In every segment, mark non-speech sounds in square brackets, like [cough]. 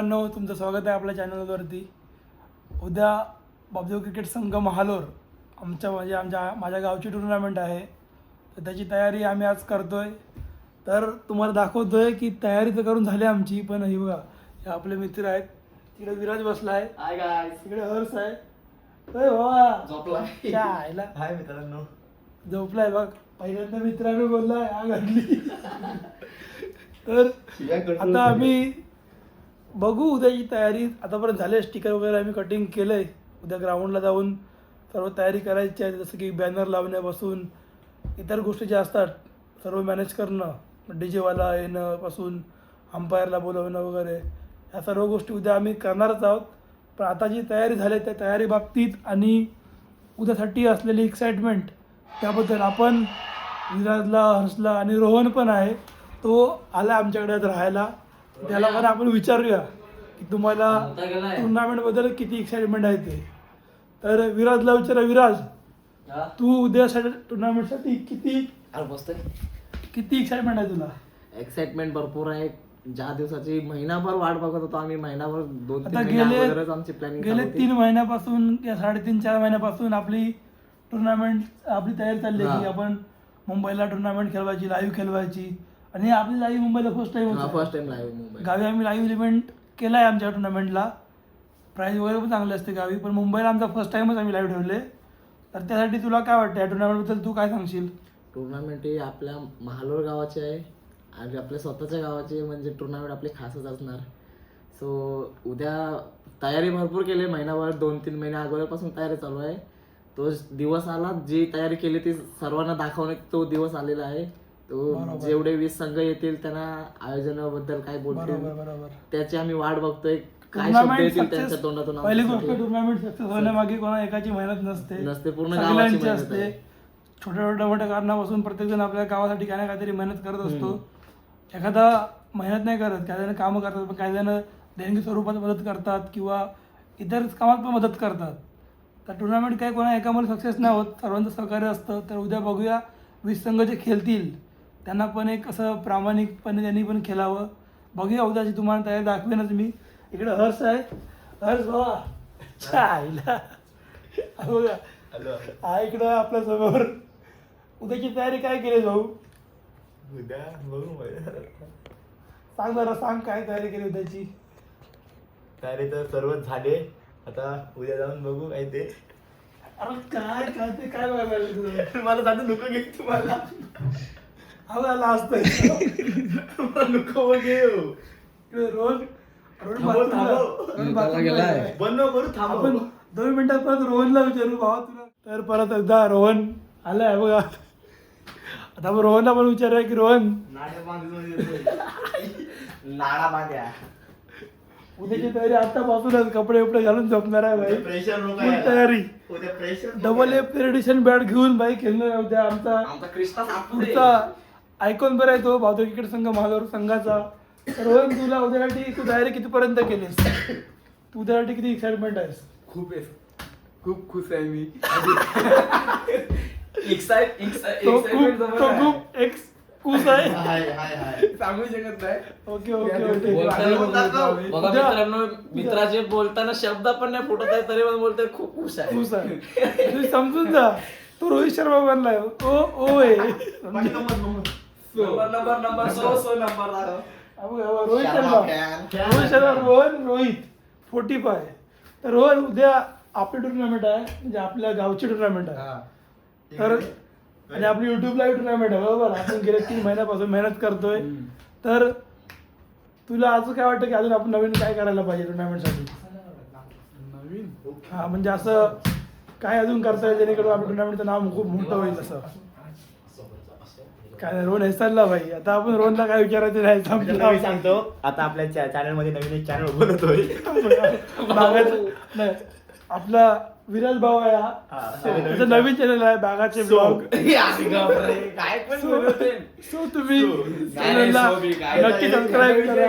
मित्रांनो तुमचं स्वागत आहे आपल्या चॅनलवरती. उद्या बाबदेव क्रिकेट संघ महालोर आमच्या म्हणजे आमच्या माझ्या गावची टुर्नामेंट आहे. तर त्याची तयारी आम्ही आज करतोय. तर तुम्हाला दाखवतोय की तयारी तर करून झाली आमची पण ही बघा हे आपले मित्र आहेत. तिकडे विराज बसला आहे तिकडे हर्ष आहे. अरे बाबा. झोपलाय. क्या आयला. हाय मित्रांनो. झोपलाय बघ. पहिल्यांदा मित्राने बोललाय आग आणली तर आता आम्ही बघू उद्याची तयारी. आतापर्यंत झाली स्टिकर वगैरे आम्ही कटिंग केलं आहे उद्या ग्राउंडला जाऊन सर्व तयारी करायची आहे. जसं की बॅनर लावण्यापासून इतर गोष्टी ज्या असतात सर्व मॅनेज करणं डी जेवाला येणं पासून अंपायरला बोलवणं वगैरे ह्या सर्व गोष्टी उद्या आम्ही करणारच आहोत. पण आता जी तयारी झाली आहे त्या तयारी बाबतीत आणि उद्यासाठी असलेली एक्साइटमेंट त्याबद्दल आपण विराजला हर्षला आणि रोहन पण आहे. तो आला आमच्याकडे राहायला. त्याला पण आपण विचारूया की तुम्हाला. टुर्नामेंटबद्दल किती एक्साइटमेंट आहे ते. तर विराजला विचारा विराज? तू उद्यासाठी टुर्नामेंटसाठी किती अरे बसतोय किती एक्साइटमेंट आहे तुला? एक्साइटमेंट भरपूर आहे. ज्या दिवसाची महिनाभर वाट बघत होतो आम्ही महिनाभर दोन गेले आमची प्लॅनिंग गेले तीन महिन्यापासून या साडेतीन चार महिन्यापासून आपली टुर्नामेंट आपली तयारी चालली आहे की. आपण मुंबईला टुर्नामेंट खेळवायची लाईव्ह खेळवायची. आणि आपली लाईव्ह मुंबईला first time first time live Mumbai गावी आम्ही लाईव्ह इव्हेंट केला आहे आमच्या टुर्नामेंटला प्राईज वगैरे पण चांगले असते गावी पण मुंबईला आमचा फर्स्ट टाइमच आम्ही लाईव्ह ठेवले. तर त्यासाठी तुला काय वाटतं या टुर्नामेंटबद्दल तू काय सांगशील? टुर्नामेंट ही आपल्या महालोर गावाची आहे आणि आपल्या स्वतःच्या गावाची म्हणजे टुर्नामेंट आपली खासच असणार. सो उद्या तयारी भरपूर केली आहे. महिनाभर दोन तीन महिने अगोदरपासून तयारी चालू आहे. तो दिवस आला जी तयारी केली ती सर्वांना दाखवणे तो दिवस आलेला आहे. तो. जेवढे वीस संघ येतील त्यांना आयोजनाबद्दल काय बोलतील बरोबर त्याची आम्ही वाट बघतोय. काय शब्द येतील त्यांच्या तोंडातून पहिली गोष्ट. टुर्नामेंट सक्सेस होण्यामागे कोणा एकाची मेहनत नसते. नसते, पूर्ण गावाची असते. छोट्या छोट्या मोठ्या कारणापासून प्रत्येक जण आपल्या गावासाठी काही ना काहीतरी मेहनत करत असतो. एखादा मेहनत नाही करत काही जण कामं करतात पण काही जण देणगी स्वरूपात मदत करतात किंवा इतर कामात पण मदत करतात. तर टुर्नामेंट काही कोणा एकामुळे सक्सेस नाही होत सर्वांचं सहकार्य असतं. तर उद्या बघूया वीस संघ जे खेळतील त्यांना पण एक असं प्रामाणिकपणे त्यांनी पण खेळावं. बघूया उद्याची तुम्हाला तयारी दाखवेनच मी. इकडे हर्ष आहे. हर्ष बाबा चायला. बघा हा इकडं आपल्यासमोर. उद्याची तयारी काय केली भाऊ? उद्या बघू सांग जरा सांग काय तयारी केली उद्याची? तयारी तर सर्व झाले. आता उद्या जाऊन बघू काय ते. अरे काय काय ते काय बघायला लागलं तुझं? [laughs] मला जाणून नको घे तुम्हाला. बाथरूमला- थांबव. रोहन बाथरूमला गेलाय. बंद करू थांब दोन मिनिटात परत रोहनला विचारू भावा तुला तर परत एकदा रोहन आलाय बघा. आता आपण रोहनला पण विचारूया की रोहन. नाडा बांध्या. उद्याची तयारी आतापासूनच कपडे उपडे घालून झोपणार आहे भाई. प्रेशर तयारी. डबल एफ एडिशन बॅट घेऊन भाई खेळणार आहे उद्या आमचा. पुढचा आयकॉन बरं आहे तो भावतो क्रिकेट संघ महागावर संघाचा. रोहन तुला उद्यासाठी तू तयारी कितीपर्यंत केलीस? तू उद्यासाठी किती एक्साइटमेंट आहेस? खूप आहे. खूप खुश आहे मी. [laughs] एक्साइट तो खूप तो खूप एक्स कुस आहे. [laughs] हाय हाय हाय. सांगू शकत नाही. Okay okay okay. बोलताना बघा मित्रांनो मित्राचे बोलताना शब्द पण नाही फुटत आहे तरी पण बोलतोय खूप खुश आहे. कुस आहे. तुम्ही समजून जा. तो रोहित शर्मा बनलाय. ओ ओ आहे number number number so so number दाखव. Rohit Sharma. Rohit Sharma Rohan Rohit forty five. तर रोहन उद्या आपली टुर्नामेंट आहे म्हणजे आपल्या गावची टुर्नामेंट आहे. तर आणि आपली युट्यूब लाईव्ह टुर्नामेंट आहे बरोबर? आपण गेल्या तीन महिन्यापासून मेहनत करतोय. तर तुला अजून काय वाटतं की अजून आपण नवीन काय करायला पाहिजे टुर्नामेंटसाठी नवीन? हा म्हणजे असं काय अजून करता येईल जेणेकरून आपल्या टुर्नामेंटचं नाव खूप मोठं होईल असं. काय रोहन हेसायला भाई. आता आपण रोहनला काय विचारायचं नाही म्हणजे संपलं. मी सांगतो आता आपल्या चॅनलमध्ये नवीन एक चॅनल [laughs] बागाचं नाही आपला विराज भाऊ आहे हा. हा, त्याचं नवीन चॅनल आहे बागाचे. [laughs] ब्लॉग काय पण बोलतोय. सो तुम्ही So. नाही, channel ला so big. काय नक्की सबस्क्राईब [laughs] करा.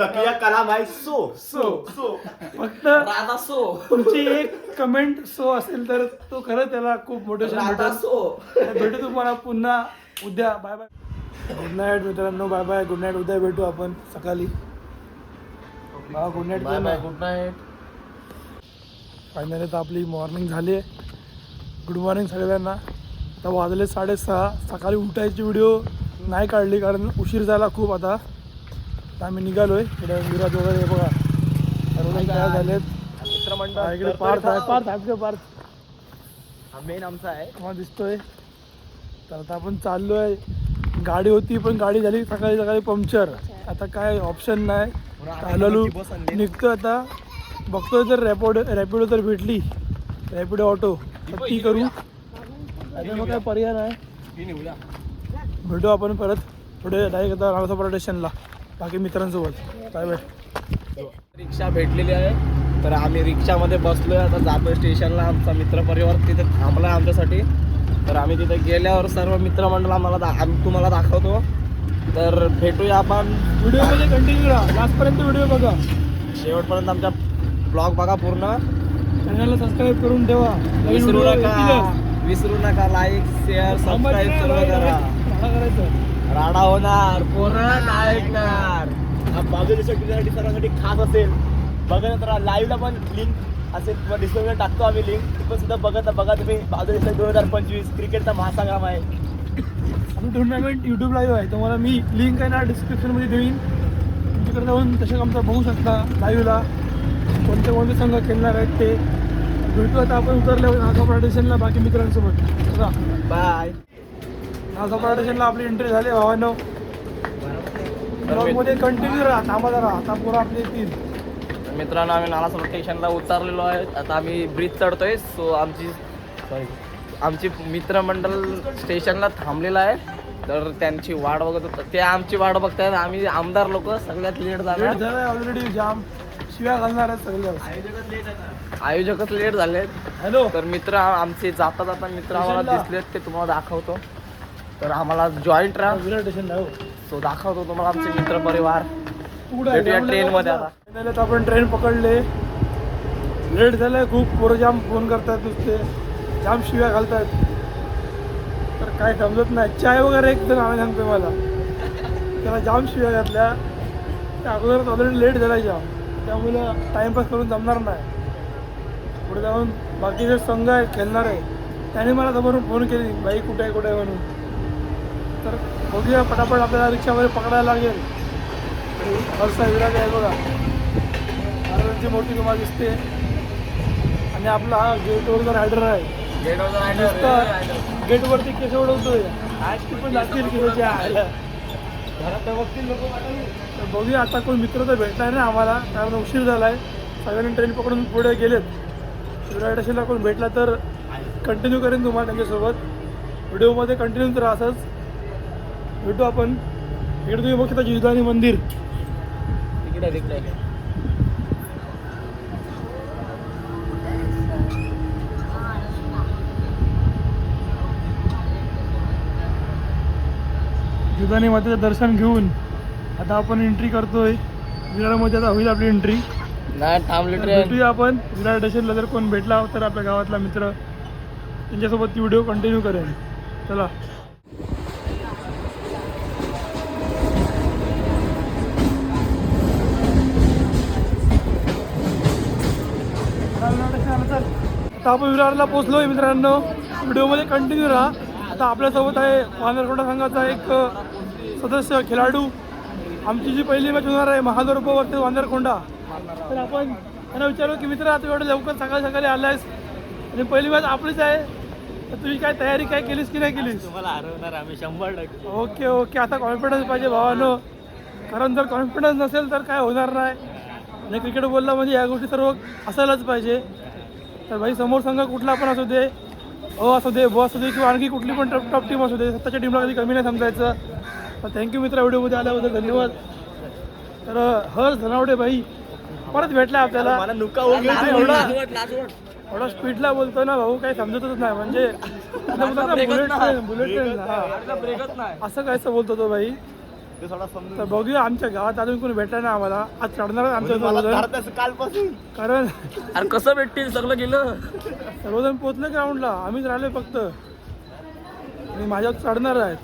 तकिया कलाम आहे सो. सो. सो. फक्त राधा सो. तुमची एक कमेंट सो असेल तर तो खरं त्याला खूप राधा भेटेल सो. भेटू तुम्हाला पुन्हा उद्या बाय बाय गुड नाईट मित्रांनो बाय बाय गुड नाईट उद्या भेटू आपण सकाळी. हा good night bye bye good night finally तर आपली मॉर्निंग झाली आहे. गुड मॉर्निंग सगळ्यांना. आता वाजले साडेसहा. सकाळी उठायची व्हिडिओ नाही काढली कारण उशीर झाला खूप आता. आता आम्ही निघालो आहे इकडे विराज वगैरे बघा. तयार झालेत. हा, इकडे पार्थ आहे पार्थ आहे पार्थ. हा मेन आमचा आहे. दिसतोय. तर आता आपण चाललो आहे गाडी होती पण गाडी झाली सकाळी सकाळी पंक्चर. आता काय ऑप्शन नाही. चालवलो निघतो आता. बघतोय जर रॅपिडो रॅपिडो जर भेटली रॅपिडो ऑटो तर ती करू. आता मग काय पर्याय नाही. भेटू आपण परत. पुढे डायरेक्ट आता रावसापाडा स्टेशनला बाकी मित्रांसोबत. Bye bye. रिक्षा भेटलेली आहे तर आम्ही रिक्षामध्ये बसलोय. आता जातोय स्टेशनला आमचा मित्रपरिवार तिथे थांबलाय आमच्यासाठी. तर आम्ही तिथे गेल्यावर सर्व मित्रमंडळ आम्हाला दा आम्ही तुम्हाला दाखवतो. तर भेटूया आपण. व्हिडिओमध्ये कंटिन्यू राहा. लास्टपर्यंत व्हिडिओ बघा. शेवटपर्यंत आमच्या ब्लॉग बघा पूर्ण. चॅनलला सबस्क्राईब करून ठेवा. विसरू व्हिडिओ नका. विसरू नका. लाईक शेअर सबस्क्राईब सर्व करा. राडा होणार. पोरं नाही ऐकणार बाजूच्या साठी सर्वांसाठी खास असेल. बघा तर लाईव्हला पण लिंक किंवा डिस्क्रिप्शन टाकतो आम्ही लिंक पण सुद्धा बघा बघा तुम्ही. बाजूच्या दोन हजार पंचवीस. क्रिकेटचा महासंग्राम आहे. आपली टुर्नामेंट यूट्यूब लाईव्ह आहे. तुम्हाला मी लिंक आहे ना डिस्क्रिप्शनमध्ये देईन. तुमच्याकडे जाऊन तसे आमचा बघू शकता लाईव्हला कोणते कोणते संघ खेळणार आहेत ते. भेटू आता आपण उतरल्यावर नागापाडा स्टेशनला बाकी मित्रांसोबत. बाय नागापाडा स्टेशनला आपली एंट्री झाली भावानो. ब्लॉगमध्ये कंटिन्यू राहा. थांबा जरा. आता पुरा आपले येतील. मित्रांनो आम्ही नालासोबत स्टेशनला उतरलेलो आहे. आता आम्ही ब्रिज चढतोय. सो आमची सॉरी आमची मित्रमंडळ स्टेशनला थांबलेलं आहे. तर त्यांची वाट बघत होतं. ते आमची वाट बघतायत. आम्ही आमदार लोक सगळ्यात लेट झाला ऑलरेडी जाम शिव्या घालणार आहेत सगळे. आयोजकच लेट झाले हॅलो तर मित्र आमचे जाता जाता मित्र आम्हाला. दिसलेत. ते तुम्हाला दाखवतो. तर आम्हाला जॉईंट राहा. स्टेशनला हो. सो दाखवतो तुम्हाला आमचे मित्र परिवार? भेटूया जामला train मध्ये जाऊ. आता. Finally आता आपण ट्रेन पकडले. लेट झालंय खूप पोरं जाम फोन करतात नुसते. जाम शिव्या घालतात. तर काय समजत नाही. चाय वगैरे एक जण आणायला सांगतोय मला. त्याला जाम शिव्या घातल्या. त्या अगोदर ऑलरेडी लेट झालाय जाम त्यामुळे टाइमपास करून जमणार नाही. पुढे जाऊन बाकी जे संघ आहे खेळणार आहे त्याने मला समोरून फोन केली. बाई कुठे आहे कुठे आहे? म्हणून. तर बघूया पटापट आपल्याला रिक्षामध्ये पकडायला लागेल. हर्षा विराज आहे बघा. महाराजांची मोठी तुम्हाला दिसते. आणि आपला हा गेटवरचा रायडर आहे गेटवरती केस उडवतोय. आज ती पण जातील केसाच्या आयला. घरात बघतील लोक तर बघूया आता कोण मित्र तर भेटणार नाही आम्हाला. कारण उशीर झालाय. सगळ्यांनी ट्रेन पकडून पुढे गेलेत. स्टेशनला कोण भेटला तर कंटिन्यू करेन तुम्हाला त्यांच्यासोबत. व्हिडिओमध्ये कंटिन्यू तर असंच. भेटू आपण. इकडे तुम्ही बघता जिजानी मंदिर. तिकडे तिकडे. जिजानी मातेचं दर्शन घेऊन आता आपण एंट्री करतोय. विरारमध्ये आता होईल आपली एंट्री नाही थांबली भेटूया आपण. विरार स्टेशनला जर कोण भेटला तर आपल्या गावातला मित्र. त्यांच्यासोबत ती व्हिडिओ कंटिन्यू करेन. चला. आता आपण विरारला पोहोचलोय मित्रांनो. व्हिडिओमध्ये कंटिन्यू राहा. आता आपल्यासोबत आहे वानरकोंडा संघाचा एक सदस्य खेळाडू. आमची जी पहिली मॅच होणार आहे महादोरपा वरती वांदरकोंडा तर आपण त्यांना विचारू की मित्र आता एवढं लवकर सकाळी सकाळी आलायस आणि पहिली मॅच आपलीच आहे. तर तुझी काय तयारी काय केलीस की नाही केलीस? तुम्हाला हरवणार आम्ही शंभर टक्के. Okay okay. आता कॉन्फिडन्स पाहिजे भावानो. कारण जर कॉन्फिडन्स नसेल तर काय होणार नाही. आणि क्रिकेट बोलला म्हणजे या गोष्टी सर्व असायलाच पाहिजे. तर भाई समोर संघ कुठला पण असू दे अ असू दे ब असू दे किंवा आणखी कुठली पण टॉप टॉप टीम असू दे स्वतःच्या टीमला कधी कमी नाही समजायचं. तर थँक्यू मित्र व्हिडिओमध्ये आल्याबद्दल धन्यवाद. तर हर्ष धनावडे भाई परत भेटला आपल्याला. एवढा स्पीडला बोलतो ना भाऊ काही समजतच नाही. म्हणजे बुलेट ट्रेन बुलेट हा. असं कायचं बोलतो तो भाई. ते थोडा समजून तर बघूया आमच्या गावात अजून कोणी भेटला नाही आम्हाला. आज चढणार आमच्या धरत कालपासून. कारण अरे कसं भेटतील सगळं गेलं? सर्वजण पोचले ग्राउंडला आम्हीच राहिले फक्त. आणि माझ्यावर चढणार आहेत.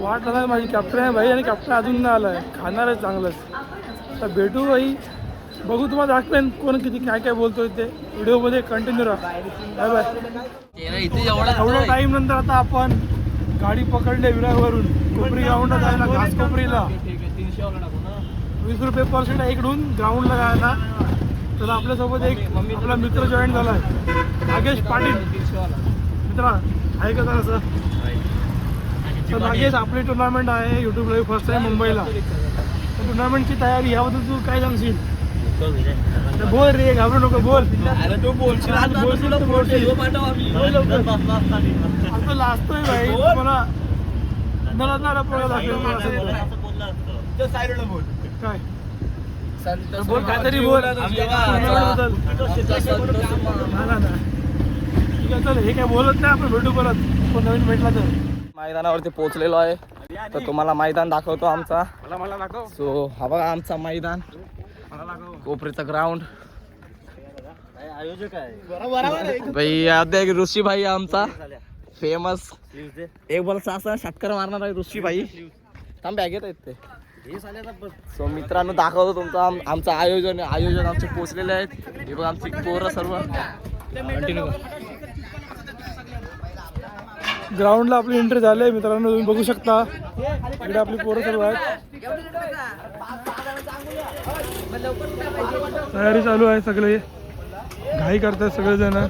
वाट लागणार माझी. कॅप्टन आहे भाई आणि कॅप्टन अजून नाही आलाय. खाणार आहे चांगलंच. तर भेटू भाई. बघू तुम्हाला दाखवेन कोण किती काय काय बोलतोय ते. व्हिडिओमध्ये कंटिन्यू राहा. बाय बाय एवढ्या टाईम नंतर आता आपण गाडी पकडले विरावरून कोपरी ग्राउंडला जायला घास कोपरीला. वीस रुपये पर सीट आहे इकडून ग्राउंडला जायला. तर आपल्यासोबत एक आपला मित्र जॉईन झाला आहे नागेश पाटील. मित्रा आहे का जरा सर तर नागेश आपली टुर्नामेंट आहे. युट्यूब लाईव्ह फर्स्ट टाइम मुंबईला. तर टुर्नामेंटची तयारी याबद्दल तू काय सांगशील? बोल रे घाबरू नको बोल अरे तू बोलशील आज बोलशील तर बोलशील. बोल लवकर. आता लाजतोय भाई मला पोळा. काय काहीतरी चल हे काय बोलत नाही आपण भेटू परत कोण नवीन भेटला तर मैदानावरती पोहोचलेलो आहे तर तुम्हाला मैदान दाखवतो आमचा सो हा बघा आमचा मैदान कोपरीचा ग्राउंड भाई ऋषी भाई आमचा. फेमस एक बोल असा षटकर मारणार आहे ऋषी भाई थांब बॅगेत आहेत ते. सो मित्रांनो दाखवतो तुमचं. आम- आमचं आयोजन आयोजन आमचे पोचलेले आहेत. हे बघ आमची पोरं सर्व. कंटिन्यू ग्राउंडला आपली एंट्री झाली मित्रांनो तुम्ही बघू शकता. इकडे आपली पोरं सर्व आहेत. तयारी चालू आहे सगळे. घाई करतात सगळेजण.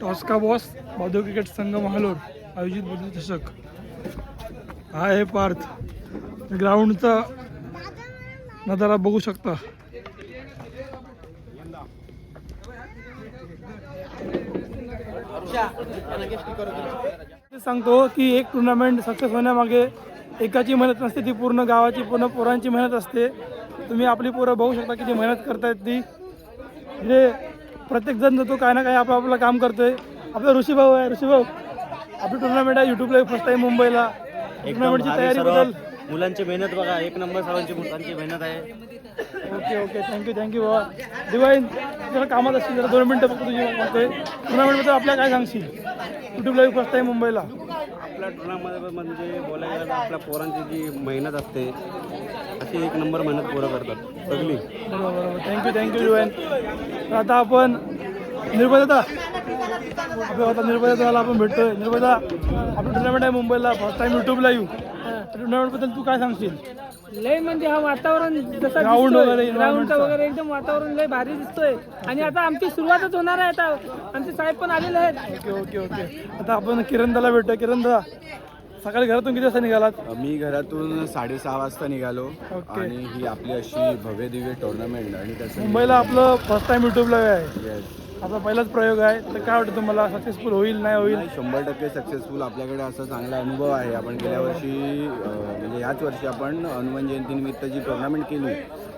टॉस्का बॉस माधव क्रिकेट संघ महालोर आयोजित बदल चषक हा आहे पार्थ. ग्राउंडचा नजारा बघू शकता. सांगतो की एक टुर्नामेंट सक्सेस होण्यामागे एकाची मेहनत नसते ती पूर्ण गावाची पूर्ण पोरांची मेहनत असते. तुम्ही आपली पोरं बघू शकता किती मेहनत करतायत ती. म्हणजे प्रत्येक जण जो तो काय ना काय आपलं आपलं काम करतोय. आपला ऋषी भाऊ आहे ऋषी भाऊ. आपली टुर्नामेंट आहे युट्यूबला फर्स्ट टाइम मुंबईला. टुर्नामेंटची तयारी बद्दल मुलांची मेहनत बघा एक नंबर सर्वांची मुलांची मेहनत आहे. ओके ओके थँक्यू थँक्यू बाबा. दिवाळी जरा कामात असतील जरा दोन मिनटं फक्त तुझी म्हणतोय टुर्नामेंटबद्दल आपल्या काय सांगशील? युट्यूबला फर्स्ट टाइम मुंबईला. आपल्या टुर्नामध्ये म्हणजे बोलायला गेलं तर आपल्या पोरांची जी मेहनत असते अशी एक नंबर मेहनत पोरं करतात. सगळी बरोबर बरोबर थँक्यू थँक्यू जुवेन तर आता आपण निर्भयता आपल्या आता निर्भयताला आपण भेटतोय. निर्भयता आपलं टुर्नामेंट आहे मुंबईला फर्स्ट टाइम युट्यूबला येऊ टुर्नामेंटबद्दल तू काय सांगशील? लय म्हणजे हा वातावरण जसं Ground वगैरे, चं. वगैरे एकदम वातावरण लय भारी दिसतोय. आणि आता आमची सुरुवातच होणार आहे आता. आमचे साहेब पण आलेले आहेत. Okay okay okay. आता आपण किरणदाला भेटतोय किरणदा सकाळी घरातून किती वाजता निघालात? मी घरातून साडेसहा वाजता निघालो. ओके. आणि ही आपली अशी भव्य दिव्य टुर्नामेंट आणि त्याचं मुंबईला आपलं फर्स्ट टाइम युट्यूबला आहे. Yes. असा पहिलाच प्रयोग आहे. तर काय वाटतं तुम्हाला सक्सेसफुल होईल नाही होईल? शंभर टक्के सक्सेसफुल आपल्याकडे असा चांगला अनुभव आहे. आपण गेल्या वर्षी म्हणजे ह्याच वर्षी आपण हनुमान जयंतीनिमित्त जी टुर्नामेंट केली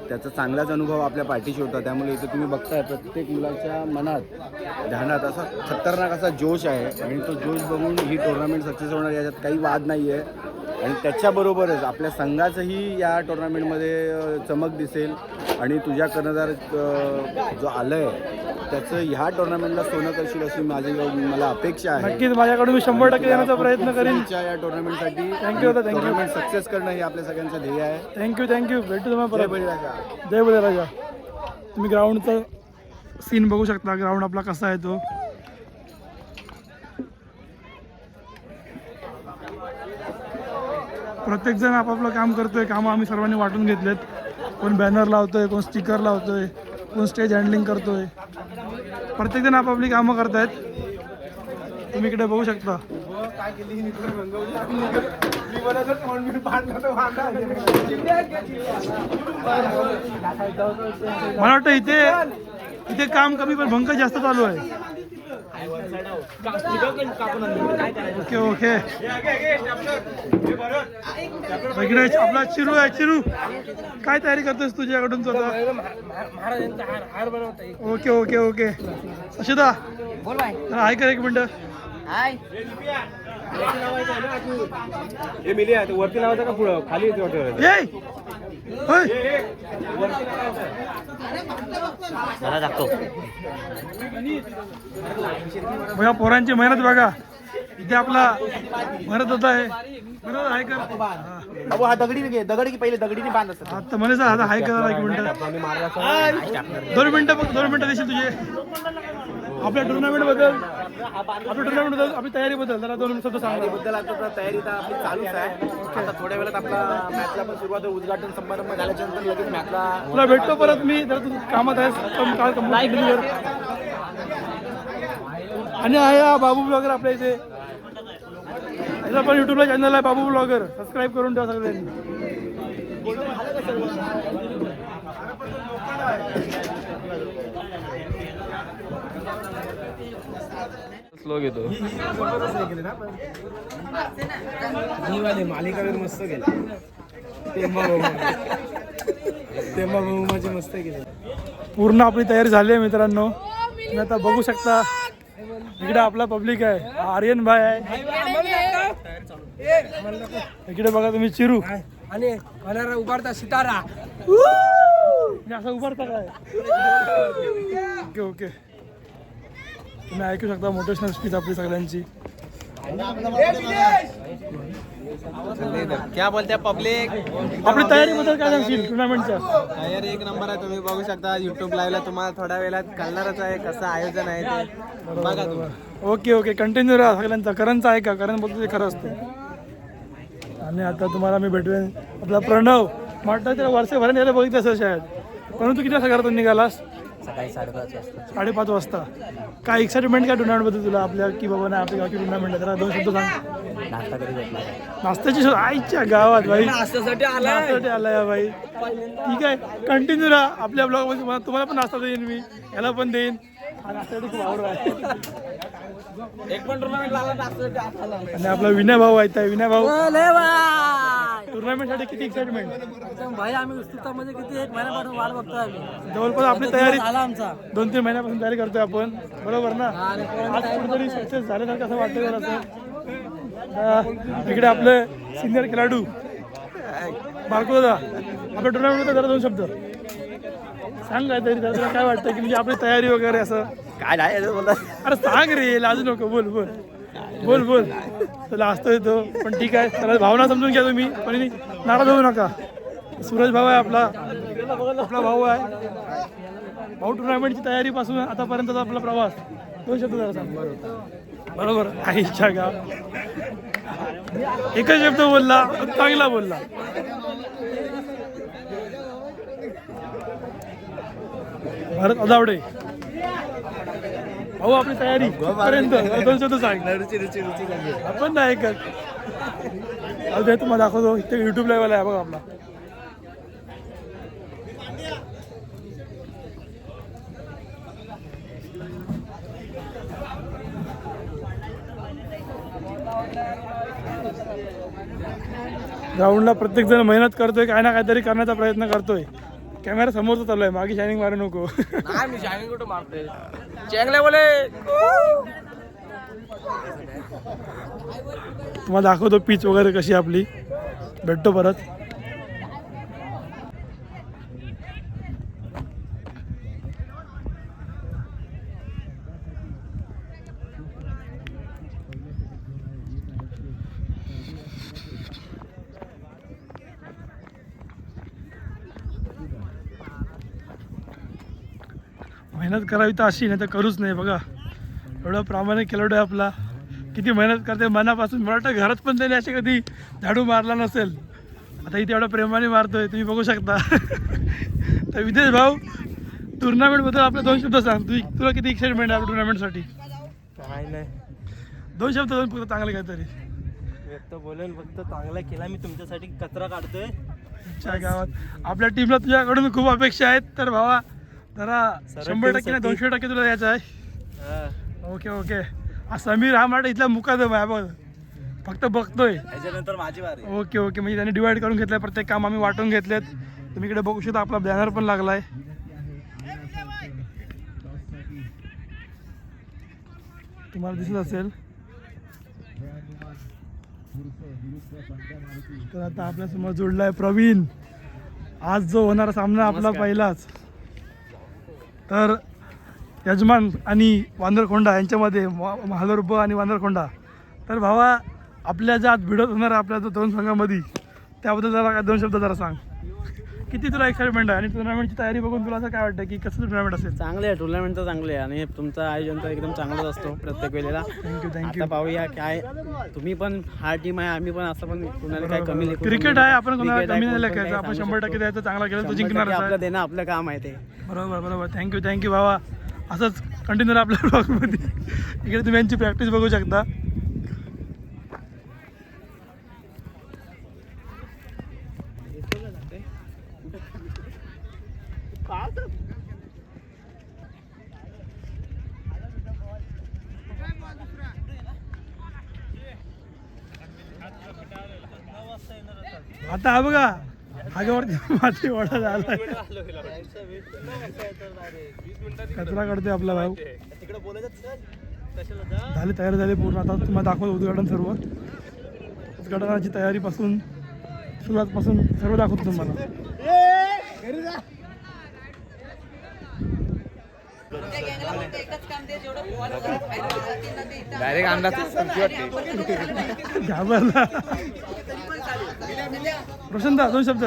त्याचा चांगलाच अनुभव आपल्या पाठीशी होता. त्यामुळे इथे तुम्ही बघताय प्रत्येक मुलाच्या मनात ध्यानात असा खतरनाक असा जोश आहे. आणि तो जोश बघून ही टुर्नामेंट सक्सेस होणार याच्यात काही वाद नाही आहे आणि त्याच्याबरोबरच आपल्या संघाचंही या टुर्नामेंटमध्ये चमक दिसेल. आणि तुझ्या कर्णधार जो आलंय त्याचं ह्या टुर्नामेंटला सोनं करशील अशी माझी मला अपेक्षा आहे. नक्कीच माझ्याकडून मी शंभर टक्के देण्याचा प्रयत्न करीन. या टुर्नामेंटसाठी. दादा, you. टुर्नामेंट सक्सेस करणं हे आपल्या सगळ्यांचं ध्येय आहे. थँक्यू थँक्यू भेटू तुम्हाला जय परत बळीराजा जय बळीराजा तुम्ही ग्राउंडचा सीन बघू शकता. ग्राउंड आपला कसा आहे तो. प्रत्येकजण आपापलं काम करतोय कामं आम्ही सर्वांनी वाटून घेतलेत. कोण बॅनर लावतोय कोण स्टिकर लावतोय कोण स्टेज हँडलिंग करतोय. प्रत्येकजण आपापली कामं करतायत. तुम्ही इकडे बघू शकता. मला वाटतं इथे इथे काम कमी पण भंक जास्त चालू आहे. ओके ओके इकडे आपला चिरू आहे चिरू. काय तयारी करतोस तुझ्याकडून स्वतः? महाराजांचा हार हार बनवता ओके ओके ओके अशिता बोल बाय जरा ऐका एक मिनिट. हाय. हे मिली आहे वरती लावायचं का पुढं? खाली वाटत ये होय दाखव बघा पोरांची मेहनत बघा. इथे आपला भरत होता आहे बरोबर आहे कर. हा. अबो हा दगडी घे. दगड की पहिले दगडीने बांध असत आता म्हणे आता हाय करा एक मिनिट. दोन मिनिटं दोन मिनिटं देशील तुझे. आपल्या टुर्नामेंटबद्दल? आपल्या टुर्नामेंटबद्दल आपली तयारी बद्दल जरा दोन शब्द सांगा. बद्दल आता तर तयारी तर आपली चालूच आहे. आता थोड्या वेळात आपला मॅचला पण सुरुवात होईल. उद्घाटन समारंभ झाल्याच्यानंतर लगेच मॅचला तुला भेटतो परत मी जर तू कामात आहेस कम काल कंप्लीट आणि आहे हा बाबू ब्लॉगर आपल्या इथे. याचा पण युट्यूबला चॅनल आहे बाबू ब्लॉगर. सबस्क्राईब करून ठेवा सगळ्यांनी. स्लो घेतो मालिकावीर मस्त गेले. तेव्हा माझे मस्त गेले. पूर्ण आपली तयारी झाली आहे मित्रांनो. तुम्ही आता बघू शकता इकडे आपला पब्लिक आहे. आर्यन भाई आहे. इकडे बघा तुम्ही चिरू. आणि उभारता सितारा. असं उभारता काय? Okay okay. तुम्ही ऐकू शकता मोटिवेशनल स्पीच आपली सगळ्यांची. क्या बोलते पब्लिक आपली तयारी बद्दल काय सांगशील? टुर्नामेंटच्या तयारी एक नंबर आहे तुम्ही बघू शकता. युट्यूब लाईव्हला तुम्हाला थोड्या वेळात कळणारच आहे कसं आयोजन आहे ते. बघा तुम्ही. ओके ओके कंटिन्यू राहा सगळ्यांचा. करणचा आहे का? करण बोलतो ते खरं असतं. आणि आता तुम्हाला मी भेटवेन आपला प्रणव. म्हटलं तर वर्षभराने यायला बघितलं असेल शाळेत. परंतु किती वाजता घरातून निघालास? सकाळी साडेपाच वाजता. साडेपाच वाजता. काय एक्साइटमेंट काय टुर्नामेंटबद्दल तुला आपल्या की बाबा नाही आपल्या गावची टुर्नामेंट आहे? जरा दोन शब्द सांग. नाश्ता कधी भेटला नाश्त्याची शो- आईच्या गावात भाई. नाश्त्यासाठी आलाय. भाई. ठीक आहे. कंटिन्यू राहा. आपल्या ब्लॉगमध्ये तुम्हाला तुम्हाला पण नाश्ता देईन मी. याला पण देईन. हा नाश्त्यासाठी खूप आवड आहे. आणि आपला विनय भाऊ आहे त्या विनय भाऊ. टुर्नामेंटसाठी किती एक्साइटमेंट भाई आम्ही उत्सुकतामध्ये किती एक महिन्यापासून वाट बघतोय आम्ही. जवळपास आपली तयारी झाला आमचा. दोन तीन महिन्यापासून तयारी करतोय आपण. बरोबर ना? आज कुठेतरी सक्सेस झाल्यासारखं असं वाटतं जरा असं इकडे आपले सिनियर खेळाडू. बारको दादा आपल्या टुर्नामेंट जरा दोन शब्द. सांग काय तरी तुला काय वाटतं की म्हणजे आपली तयारी वगैरे असं? काय नाही अरे सांग रे लाजू नको बोल बोल. बोल बोल. तुला लाजतो येतो पण ठीक आहे. त्याला भावना समजून घ्या तुम्ही पण नाराज होऊ नका. सूरज भाऊ आहे आपला. आपला भाऊ आहे. भाऊ टुर्नामेंटची तयारीपासून आतापर्यंतचा आपला प्रवास. दोन शब्द जरा सांग. बरोबर. इच्छा का एकच शब्द बोलला चांगला बोलला. भारत अदावडे भाऊ आपली तयारी. पर्यंत. दोन शब्द सांग. आपण नाही ऐकत. अहो ते तुम्हाला दाखवतो इथे युट्यूब लाईव्ह आहे बघा आपला. ग्राउंडला प्रत्येक जण मेहनत करतोय काय ना काहीतरी करण्याचा प्रयत्न करतोय. कॅमेरा समोरचा चालू आहे. मागे शायनिंग मारू नको. नाही मी शायनिंग कुठं चेंगले बोले. तुम्हाला दाखवतो पीच वगैरे कशी आपली. भेटतो परत. मेहनत करावी तर अशी नाही तर करूच नाही बघा. एवढा प्रामाणिक खेळाडू आहे आपला. किती मेहनत करते मनापासून मला वाटतं घरात पण त्याने असे कधी झाडू मारला नसेल. आता इथे एवढा प्रेमाने मारतोय तुम्ही बघू शकता. [laughs] तर विदेश भाऊ टुर्नामेंटबद्दल आपले दोन शब्द सांग. तू तुला किती एक्साइटमेंट आहे टुर्नामेंटसाठी काय नाही. दोन शब्द दोन फक्त चांगले काहीतरी. तर बोलेल फक्त चांगला केला मी तुमच्यासाठी कचरा काढतोय. गावात. आपल्या टीमला तुझ्याकडून खूप अपेक्षा आहेत तर भावा जरा शंभर टक्के नाही दोनशे टक्के तुला द्यायचं आहे. Okay okay. हा समीर हा माझा इथला मुकादम आहे बघ. फक्त बघतोय. त्याच्यानंतर माझी वारी ओके ओके. म्हणजे त्यांनी डिवाइड करून घेतलंय प्रत्येक काम आम्ही वाटून घेतलेत. तुम्ही इकडे बघू शकता आपला बॅनर पण लागलाय. तुम्हाला दिसत असेल. तर आता आपल्यासमोर जोडलाय प्रवीण. आज जो होणारा सामना आपला पहिलाच. तर यजमान आणि वांदरखोंडा यांच्यामध्ये महालोर आणि वांदरखोंडा. तर भावा आपल्या ज्या आज भिडत होणार आहे आपल्या दोन संघामध्ये त्याबद्दल जरा काय दोन शब्द जरा सांग. किती तुला एक्साइटमेंट आहे? आणि टुर्नामेंटची तयारी बघून तुला असं काय वाटतं की कसं टुर्नामेंट असेल? चांगले आहे टुर्नामेंट तर चांगले आहे. आणि तुमचं आयोजन तर एकदम चांगलंच असतो प्रत्येक वेळेला. थँक्यू थँक्यू पाहूया काय तुम्ही पण हा टीम आहे आम्ही पण असं पण कुणाला काय कमी लेखू क्रिकेट आहे आपण कोणाला आहे, कमी नाही लेखायचं. काय आपण सांगू शंभर टक्के शकतो. द्यायचं चांगला केलं तो शंभर जिंकणार टक्के आपलं देणं आपलं काम आहे ते. बरोबर बरोबर. थँक्यू थँक्यू भावा असंच कंटिन्यू आपल्या [laughs] ब्लॉगमध्ये इकडे तुम्ही यांची प्रॅक्टिस बघू शकता. आता हा बघा हागावरती माती वडा झाला कचरा काढतोय आपला भाऊ. झाली तयारी झाली पूर्ण. आता तुम्हाला दाखवतो उद्घाटन सर्व. उद्घाटनाची तयारीपासून सुरुवातपासून सर्व दाखवतो तुम्हाला. डायरेक्ट अंदाज घाबरला. प्रशांत दोन शब्द.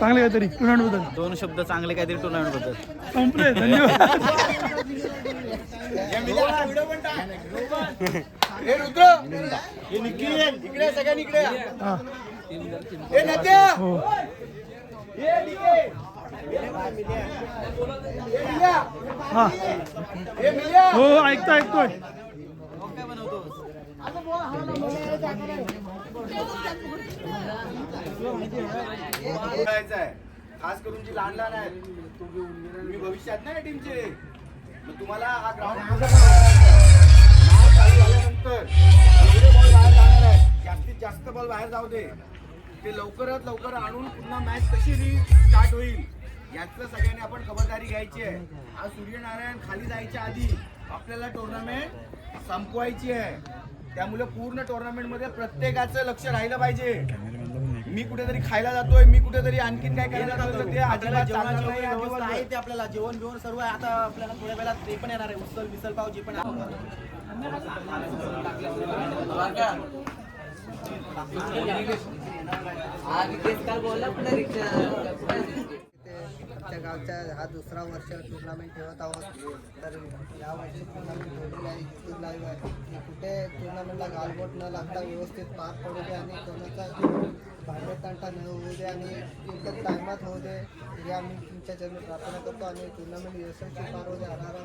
चांगले काहीतरी टुर्नामेंटबद्दल दोन शब्द चांगले काहीतरी टुर्नामेंटबद्दल संपले धन्यवाद. हा. हो हा. हो ऐकतो ऐकतोय खास करून जी लहान लहान आहेत. तुम्ही भविष्यात नाही टीमचे मग तुम्हाला हा ग्राउंड चालू झाल्यानंतर बॉल बाहेर जाणार आहे जास्तीत जास्त बॉल बाहेर जाऊ दे. ते लवकरात लवकर आणून पुन्हा मॅच कशी री स्टार्ट होईल यातलं सगळ्यांनी आपण खबरदारी घ्यायची आहे. आज सूर्यनारायण खाली जायच्या आधी आपल्याला टुर्नामेंट संपवायची आहे. त्यामुळे पूर्ण टुर्नामेंटमध्ये प्रत्येकाचं लक्ष राहिलं पाहिजे. मी कुठेतरी खायला जातोय मी कुठेतरी आणखीन काय करायला जातोय ते अजिबात चालणार नाही आहे ते आपल्याला जेवण बिवण सर्व आहे. आता आपल्याला थोड्या वेळात ते पण येणार आहे उसल मिसल पाव जे पण आहे. आमच्या गावच्या हा दुसरा वर्ष टुर्नामेंट ठेवत आहोत. तर या वर्षी टुर्नामेंट ठेवलेली आहे. इतकी लाईव्ह आहे. की कुठे टुर्नामेंटला गालबोट न लागता व्यवस्थित पार पडू दे आणि कोणाचा भांडततांटा न होऊ दे आणि एकदम टायमात होऊ दे हे आम्ही तुमच्या चरणी प्रार्थना करतो आणि टुर्नामेंट यशस्वी पार होऊ दे. आणारा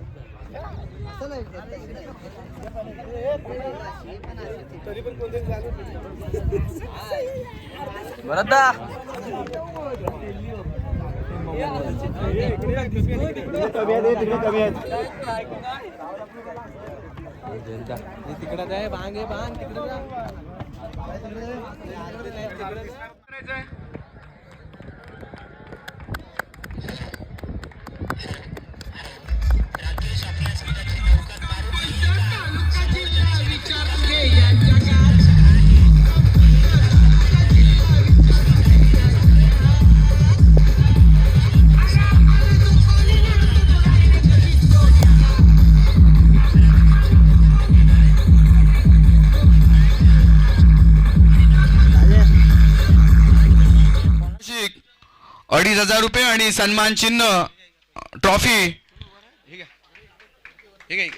भरदा तिकडे बांग आहे बांग तिकडे हजार रुपये आणि सन्मान चिन्ह ट्रॉफी ठीक आहे ठीक आहे.